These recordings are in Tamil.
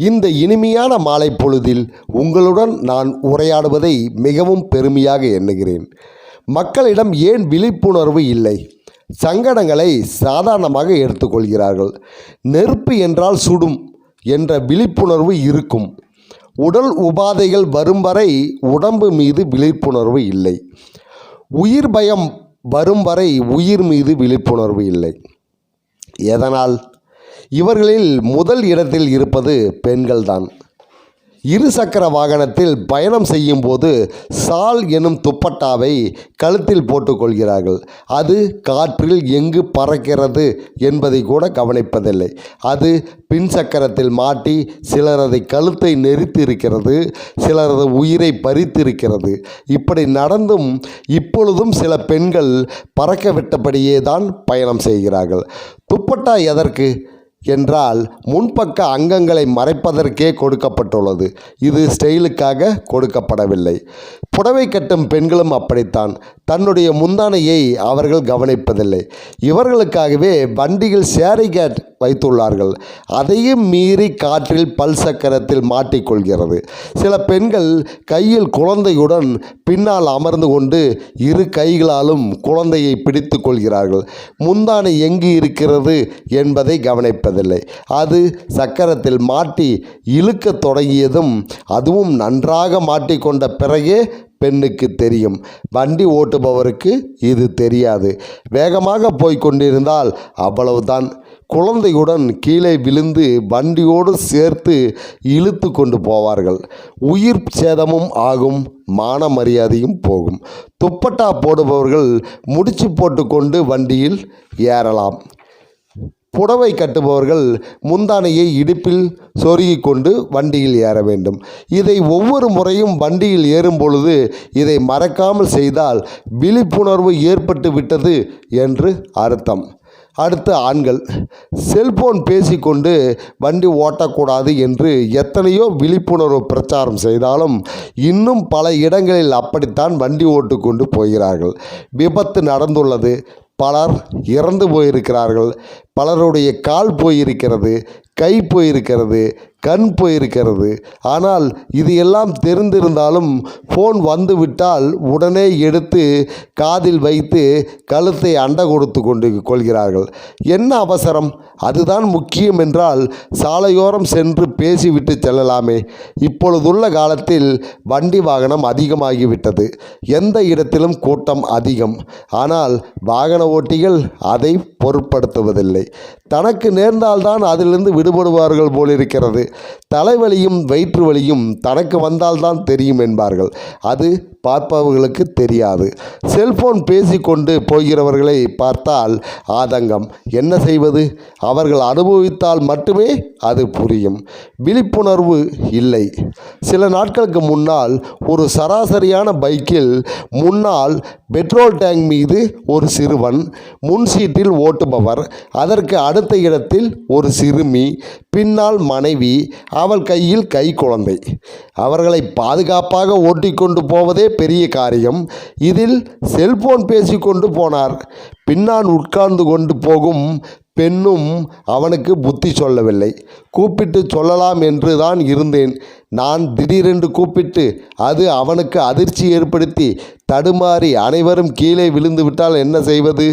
இந்த இனிமையான மாலை பொழுதில் உங்களுடன் நான் உரையாடுவதை மிகவும் பெருமையாக எண்ணுகிறேன். மக்களிடம் ஏன் விழிப்புணர்வு இல்லை? சங்கடங்களை சாதாரணமாக எடுத்துக்கொள்கிறார்கள். நெருப்பு என்றால் சுடும் என்ற விழிப்புணர்வு இருக்கும். உடல் உபாதைகள் வரும் வரை உடம்பு மீது விழிப்புணர்வு இல்லை. உயிர் பயம் வரும் வரை உயிர் மீது விழிப்புணர்வு இல்லை. எதனால்? இவர்களில் முதல் இடத்தில் இருப்பது பெண்கள்தான். இரு சக்கர வாகனத்தில் பயணம் செய்யும்போது சால் எனும் துப்பட்டாவை கழுத்தில் போட்டுக்கொள்கிறார்கள். அது காற்றில் எங்கு பறக்கிறது என்பதை கூட கவனிப்பதில்லை. அது பின் சக்கரத்தில் மாட்டி சிலரது கழுத்தை நெரித்து இருக்கிறது சிலரது உயிரை பறித்திருக்கிறது. இப்படி நடந்தும் இப்பொழுதும் சில பெண்கள் பறக்க விட்டபடியே தான் பயணம் செய்கிறார்கள். துப்பட்டா எதற்கு? என்றால் முன்பக்க அங்கங்களை மறைப்பதற்கே கொடுக்கப்பட்டுள்ளது. இது ஸ்டைலுக்காக கொடுக்கப்படவில்லை. புடவை கட்டும் பெண்களும் அப்படித்தான். தன்னுடைய முந்தானையை அவர்கள் கவனிப்பதில்லை. இவர்களுக்காகவே வண்டியில் சேரிகேட் வைத்துள்ளார்கள். அதையும் மீறி காற்றில் பல் சக்கரத்தில் மாட்டிக்கொள்கிறது. சில பெண்கள் கையில் குழந்தையுடன் பின்னால் அமர்ந்து கொண்டு இரு கைகளாலும் குழந்தையை பிடித்து கொள்கிறார்கள். முந்தானை எங்கு இருக்கிறது என்பதை கவனிப்பதில்லை. அது சக்கரத்தில் மாட்டி இழுக்கத் தொடங்கியதும் அதுவும் நன்றாக மாட்டிக்கொண்ட பிறகே பெண்ணுக்கு தெரியும். வண்டி ஓட்டுபவருக்கு இது தெரியாது. வேகமாக போய்கொண்டிருந்தால் அவ்வளவுதான். குழந்தையுடன் கீழே விழுந்து வண்டியோடு சேர்த்து இழுத்து கொண்டு போவார்கள். உயிர் சேதமும் ஆகும் மான மரியாதையும் போகும். துப்பட்டா போடுபவர்கள் முடிச்சு போட்டுக்கொண்டு வண்டியில் ஏறலாம். புடவை கட்டுபவர்கள் முந்தானையை இடுப்பில் சொருகி கொண்டு வண்டியில் ஏற வேண்டும். இதை ஒவ்வொரு முறையும் வண்டியில் ஏறும் பொழுது இதை மறக்காமல் செய்தால் விழிப்புணர்வு ஏற்பட்டு விட்டது என்று அர்த்தம். அடுத்து ஆண்கள் செல்போன் பேசிக்கொண்டு வண்டி ஓட்டக்கூடாது என்று எத்தனையோ விழிப்புணர்வு பிரச்சாரம் செய்தாலும் இன்னும் பல இடங்களில் அப்படித்தான் வண்டி ஓட்டுக்கொண்டு போகிறார்கள். விபத்து நடந்துள்ளது. பலர் இறந்து போயிருக்கிறார்கள். பலருடைய கால் போயிருக்கிறது கை போயிருக்கிறது கண் போயிருக்கிறது. ஆனால் இது எல்லாம் தெரிந்திருந்தாலும் ஃபோன் வந்து விட்டால் உடனே எடுத்து காதில் வைத்து கழுத்தை அண்டை கொடுத்து கொண்டு கொள்கிறார்கள். என்ன அவசரம்? அதுதான் முக்கியம் என்றால் சாலையோரம் சென்று பேசிவிட்டு செல்லலாமே. இப்பொழுதுள்ள காலத்தில் வண்டி வாகனம் அதிகமாகிவிட்டது. எந்த இடத்திலும் கூட்டம் அதிகம். ஆனால் வாகன ஓட்டிகள் அதை பொருட்படுத்துவதில்லை. தனக்கு நேர்ந்தால்தான் அதிலிருந்து விடுபடுவார்கள் போலிருக்கிறது. தலைவலியும் வயிற்று வலியும் தனக்கு வந்தால்தான் தெரியும் என்பார்கள். அது பார்ப்பவர்களுக்கு தெரியாது. செல்போன் பேசிக்கொண்டு போகிறவர்களை பார்த்தால் ஆதங்கம். என்ன செய்வது? அவர்கள் அனுபவித்தால் மட்டுமே அது புரியும். விழிப்புணர்வு இல்லை. சில நாட்களுக்கு முன்னால் ஒரு சராசரியான பைக்கில் முன்னால் பெட்ரோல் டேங்க் மீது ஒரு சிறுவன் முன் சீட்டில் ஓட்டுபவர் அதற்கு அடுத்த இடத்தில் ஒரு சிறுமி பின்னால் மனைவி அவள் கையில் கை குழந்தை. அவர்களை பாதுகாப்பாக ஓட்டிக்கொண்டு போவதே பெரிய காரியம். இதில் செல்போன் பேசிக்கொண்டு போனார். பின்னால் உட்கார்ந்து கொண்டு போகும் பெண்ணும் அவனுக்கு புத்தி சொல்லவில்லை. கூப்பிட்டு சொல்லலாம் என்று தான் இருந்தேன். நான் திடீரென்று கூப்பிட்டு அது அவனுக்கு அதிர்ச்சி ஏற்படுத்தி தடுமாறி அனைவரும் கீழே விழுந்து விட்டால் என்ன செய்வது?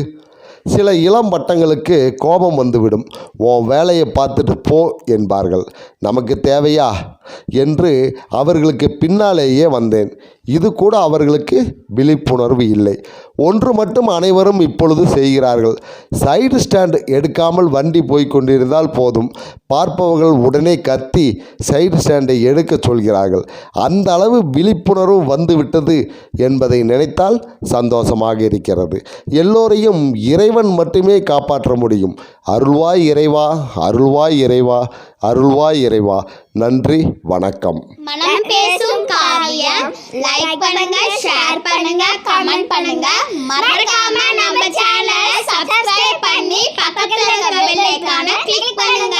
சில இளம் பட்டங்களுக்கு கோபம் வந்துவிடும். உன் வேலையை பார்த்துட்டு போ என்பார்கள். நமக்கு தேவையா? என்று அவர்களுக்கு பின்னாலேயே வந்தேன். இது கூட அவர்களுக்கு விழிப்புணர்வு இல்லை. ஒன்று மட்டும் அனைவரும் இப்பொழுது செய்கிறார்கள். சைடு ஸ்டாண்ட் எடுக்காமல் வண்டி போய் கொண்டிருந்தால் போதும். பார்ப்பவர்கள் உடனே கத்தி சைடு ஸ்டாண்டை எடுக்க சொல்கிறார்கள். அந்த அளவு விழிப்புணர்வு வந்துவிட்டது என்பதை நினைத்தால் சந்தோஷமாக இருக்கிறது. எல்லோரையும் இறைவன் மட்டுமே காப்பாற்ற முடியும். அருள்வாய் இறைவா அருள்வாய் இறைவா அருள்வாய் இறைவா. நன்றி வணக்கம். மனம் பேசும் காவியம் லைக் பண்ணுங்க ஷேர் பண்ணுங்க கமெண்ட் பண்ணுங்க. மறக்காம நம்ம சேனலை சப்ஸ்கிரைப் பண்ணி பக்கத்துல இருக்க பெல் ஐகானை கிளிக் பண்ணுங்க.